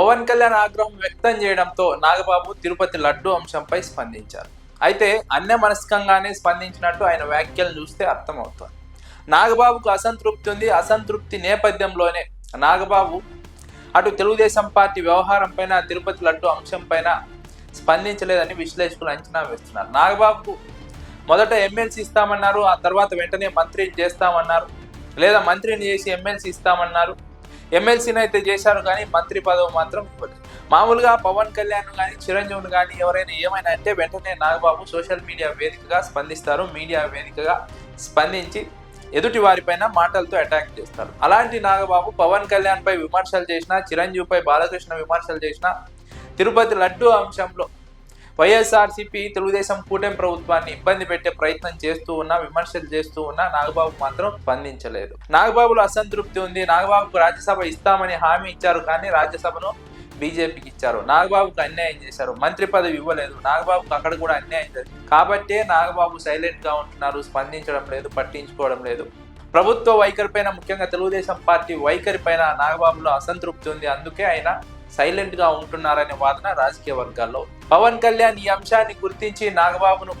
పవన్ కళ్యాణ్ ఆగ్రహం వ్యక్తం చేయడంతో నాగబాబు తిరుపతి లడ్డు అంశంపై స్పందించారు. అయితే అన్య మనస్కంగానే స్పందించినట్టు ఆయన వ్యాఖ్యలు చూస్తే అర్థమవుతుంది. నాగబాబుకు అసంతృప్తి ఉంది. అసంతృప్తి నేపథ్యంలోనే నాగబాబు అటు తెలుగుదేశం పార్టీ వ్యవహారంపైన తిరుపతి లడ్డు అంశంపైన స్పందించలేదని విశ్లేషకులు అంచనా వేస్తున్నారు. నాగబాబుకు మొదట ఎమ్మెల్సీ ఇస్తామన్నారు. ఆ తర్వాత వెంటనే మంత్రిని చేస్తామన్నారు. లేదా మంత్రిని చేసి ఎమ్మెల్సీ ఇస్తామన్నారు. ఎమ్మెల్సీని అయితే చేశారు కానీ మంత్రి పదవి మాత్రం ఇవ్వలేదు. మామూలుగా పవన్ కళ్యాణ్ కానీ చిరంజీవిని కానీ ఎవరైనా ఏమైనా అంటే వెంటనే నాగబాబు సోషల్ మీడియా వేదికగా స్పందిస్తారు. మీడియా వేదికగా స్పందించి ఎదుటి వారిపైన మాటలతో అటాక్ చేస్తారు. అలాంటి నాగబాబు పవన్ కళ్యాణ్ పై విమర్శలు చేసిన చిరంజీవిపై బాలకృష్ణ విమర్శలు చేసిన తిరుపతి లడ్డు అంశంలో వైఎస్ఆర్సీపీ తెలుగుదేశం కూటమి ప్రభుత్వాన్ని ఇబ్బంది పెట్టే ప్రయత్నం చేస్తూ ఉన్నా విమర్శలు చేస్తూ ఉన్నా నాగబాబు మాత్రం స్పందించలేదు. నాగబాబులో అసంతృప్తి ఉంది. నాగబాబుకు రాజ్యసభ ఇస్తామని హామీ ఇచ్చారు కానీ రాజ్యసభను బీజేపీకి ఇచ్చారు. నాగబాబుకు అన్యాయం చేశారు. మంత్రి పదవి ఇవ్వలేదు. నాగబాబుకు అక్కడ కూడా అన్యాయం జరిగింది. కాబట్టే నాగబాబు సైలెంట్గా ఉంటున్నారు స్పందించడం లేదు పట్టించుకోవడం లేదు. ప్రభుత్వ వైఖరి పైన ముఖ్యంగా తెలుగుదేశం పార్టీ వైఖరి పైన నాగబాబులో అసంతృప్తి ఉంది. అందుకే ఆయన సైలెంట్గా ఉంటున్నారనే వాదన రాజకీయ వర్గాల్లో పవన్ కళ్యాణ్ ఈ అంశాన్ని గుర్తించి నాగబాబును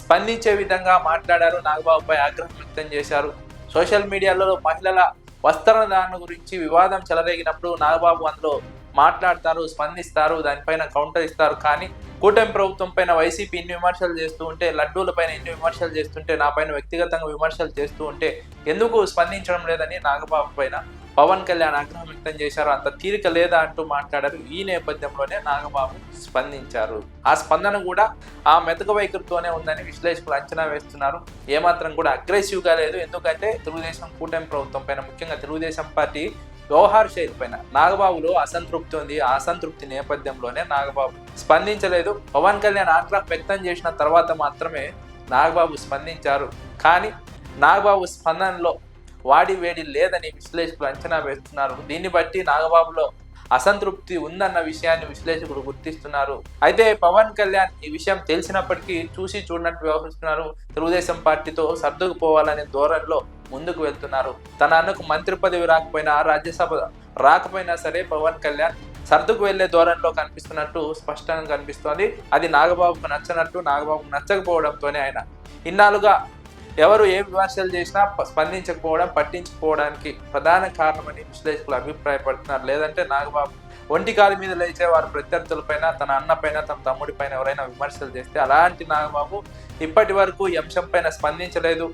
స్పందించే విధంగా మాట్లాడారు. నాగబాబుపై ఆగ్రహం వ్యక్తం చేశారు. సోషల్ మీడియాలో మహిళల వస్త్రధారణ గురించి వివాదం చెలరేగినప్పుడు నాగబాబు అందులో మాట్లాడతారు స్పందిస్తారు దానిపైన కౌంటర్ ఇస్తారు. కానీ కూటమి ప్రభుత్వం పైన వైసీపీ ఇన్ని విమర్శలు చేస్తూ ఉంటే లడ్డూల పైన ఎన్ని విమర్శలు చేస్తుంటే నా పైన వ్యక్తిగతంగా విమర్శలు చేస్తూ ఉంటే ఎందుకు స్పందించడం లేదని నాగబాబు పైన పవన్ కళ్యాణ్ ఆగ్రహం వ్యక్తం చేశారు అంత తీరిక లేదా అంటూ మాట్లాడారు. ఈ నేపథ్యంలోనే నాగబాబు స్పందించారు. ఆ స్పందన కూడా ఆ మెతక వైఖరితోనే ఉందని విశ్లేషకులు అంచనా వేస్తున్నారు. ఏమాత్రం కూడా అగ్రెసివ్గా లేదు. ఎందుకంటే తెలుగుదేశం కూటమి ప్రభుత్వం పైన ముఖ్యంగా తెలుగుదేశం పార్టీ వ్యవహార శైలి పైన నాగబాబులో అసంతృప్తి ఉంది. ఆ అసంతృప్తి నేపథ్యంలోనే నాగబాబు స్పందించలేదు. పవన్ కళ్యాణ్ ఆగ్రహం వ్యక్తం చేసిన తర్వాత మాత్రమే నాగబాబు స్పందించారు. కానీ నాగబాబు స్పందనలో వాడి వేడి లేదని విశ్లేషకులు అంచనా వేస్తున్నారు. దీన్ని బట్టి నాగబాబులో అసంతృప్తి ఉందన్న విషయాన్ని విశ్లేషకులు గుర్తిస్తున్నారు. అయితే పవన్ కళ్యాణ్ ఈ విషయం తెలిసినప్పటికీ చూసి చూడనట్టు వ్యవహరిస్తున్నారు. తెలుగుదేశం పార్టీతో సర్దుకుపోవాలనే ధోరణిలో ముందుకు వెళ్తున్నారు. తన అన్నకు మంత్రి పదవి రాకపోయినా రాజ్యసభ రాకపోయినా సరే పవన్ కళ్యాణ్ సర్దుకు వెళ్ళే ధోరణిలో కనిపిస్తున్నట్టు స్పష్టంగా కనిపిస్తోంది. అది నాగబాబుకు నచ్చనట్టు నాగబాబుకు నచ్చకపోవడంతోనే ఆయన ఇన్నాళ్ళుగా ఎవరు ఏ విమర్శలు చేసినా స్పందించకపోవడం పట్టించుకోవడానికి ప్రధాన కారణమని విశ్లేషకులు అభిప్రాయపడుతున్నారు. లేదంటే నాగబాబు ఒంటి కాలు మీద లేచే వారి ప్రత్యర్థులపైన తన అన్న పైన తన తమ్ముడి పైన ఎవరైనా విమర్శలు చేస్తే అలాంటి నాగబాబు ఇప్పటి వరకు ఈ అంశం పైన స్పందించలేదు.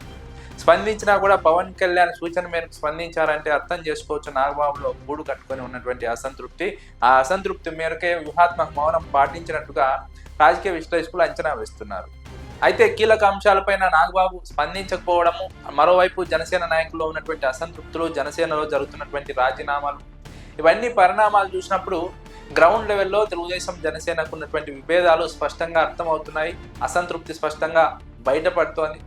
స్పందించినా కూడా పవన్ కళ్యాణ్ సూచన మేరకు స్పందించారంటే అర్థం చేసుకోవచ్చు. నాగబాబులో గూడు కట్టుకొని ఉన్నటువంటి అసంతృప్తి. ఆ అసంతృప్తి మేరకే వ్యూహాత్మక మౌనం పాటించినట్టుగా రాజకీయ విశ్లేషకులు అంచనా వేస్తున్నారు. అయితే కీలక అంశాలపైన నాగబాబు స్పందించకపోవడము మరోవైపు జనసేన నాయకుల్లో ఉన్నటువంటి అసంతృప్తులు జనసేనలో జరుగుతున్నటువంటి రాజీనామాలు ఇవన్నీ పరిణామాలు చూసినప్పుడు గ్రౌండ్ లెవెల్లో తెలుగుదేశం జనసేనకు ఉన్నటువంటి విభేదాలు స్పష్టంగా అర్థమవుతున్నాయి అసంతృప్తి స్పష్టంగా బయటపడుతోంది.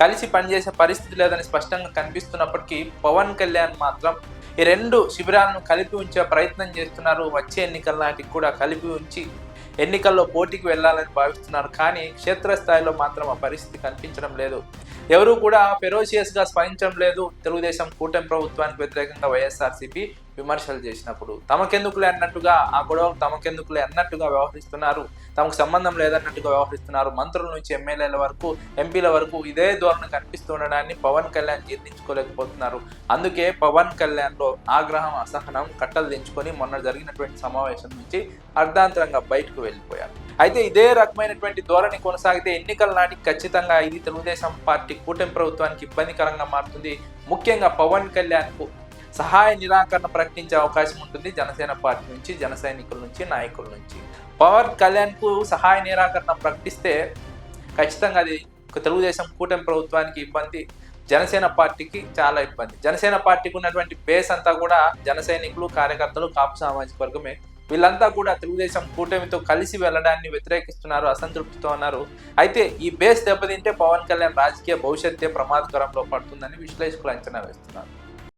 కలిసి పనిచేసే పరిస్థితి లేదని స్పష్టంగా కనిపిస్తున్నప్పటికీ పవన్ కళ్యాణ్ మాత్రం ఈ రెండు శిబిరాలను కలిపి ఉంచే ప్రయత్నం చేస్తున్నారు. వచ్చే ఎన్నికల నాటికి కూడా కలిపి ఉంచి ఎన్నికల్లో పోటీకి వెళ్ళాలని భావిస్తున్నారు. కానీ క్షేత్రస్థాయిలో మాత్రం ఆ పరిస్థితి కనిపించడం లేదు. ఎవరు కూడా ఫెరోషియస్గా స్పందించడం లేదు. తెలుగుదేశం కూటమి ప్రభుత్వానికి వ్యతిరేకంగా వైఎస్ఆర్సీపీ విమర్శలు చేసినప్పుడు. తమకెందుకులే అన్నట్టుగా ఆ గొడవ తమకెందుకులే అన్నట్టుగా వ్యవహరిస్తున్నారు. తమకు సంబంధం లేదన్నట్టుగా వ్యవహరిస్తున్నారు. మంత్రుల నుంచి ఎమ్మెల్యేల వరకు ఎంపీల వరకు ఇదే ధోరణి కనిపిస్తుండడాన్ని పవన్ కళ్యాణ్ జీర్ణించుకోలేకపోతున్నారు. అందుకే పవన్ కళ్యాణ్లో ఆగ్రహం అసహనం కట్టలు దించుకొని మొన్న జరిగినటువంటి సమావేశం నుంచి అర్ధాంతరంగా బయటకు వెళ్ళిపోయారు. అయితే ఇదే రకమైనటువంటి ధోరణి కొనసాగితే ఎన్నికల నాటికి ఖచ్చితంగా ఇది తెలుగుదేశం పార్టీ కూటమి ప్రభుత్వానికి ఇబ్బందికరంగా మారుతుంది. ముఖ్యంగా పవన్ కళ్యాణ్కు సహాయ నిరాకరణ ప్రకటించే అవకాశం ఉంటుంది జనసేన పార్టీ నుంచి జన సైనికుల నుంచి నాయకుల నుంచి. పవన్ కళ్యాణ్కు సహాయ నిరాకరణ ప్రకటిస్తే ఖచ్చితంగా అది ఒక తెలుగుదేశం కూటమి ప్రభుత్వానికి ఇబ్బంది జనసేన పార్టీకి చాలా ఇబ్బంది. జనసేన పార్టీకి ఉన్నటువంటి బేస్ అంతా కూడా జన సైనికులు కార్యకర్తలు కాపు సామాజిక వర్గమే. వీళ్ళంతా కూడా తెలుగుదేశం కూటమితో కలిసి వెళ్ళడాన్ని వ్యతిరేకిస్తున్నారు అసంతృప్తితో ఉన్నారు. అయితే ఈ బేస్ దెబ్బతింటే పవన్ కళ్యాణ్ రాజకీయ భవిష్యత్తే ప్రమాదకరంలో పడుతుందని విశ్లేషకులు అంచనా వేస్తున్నారు.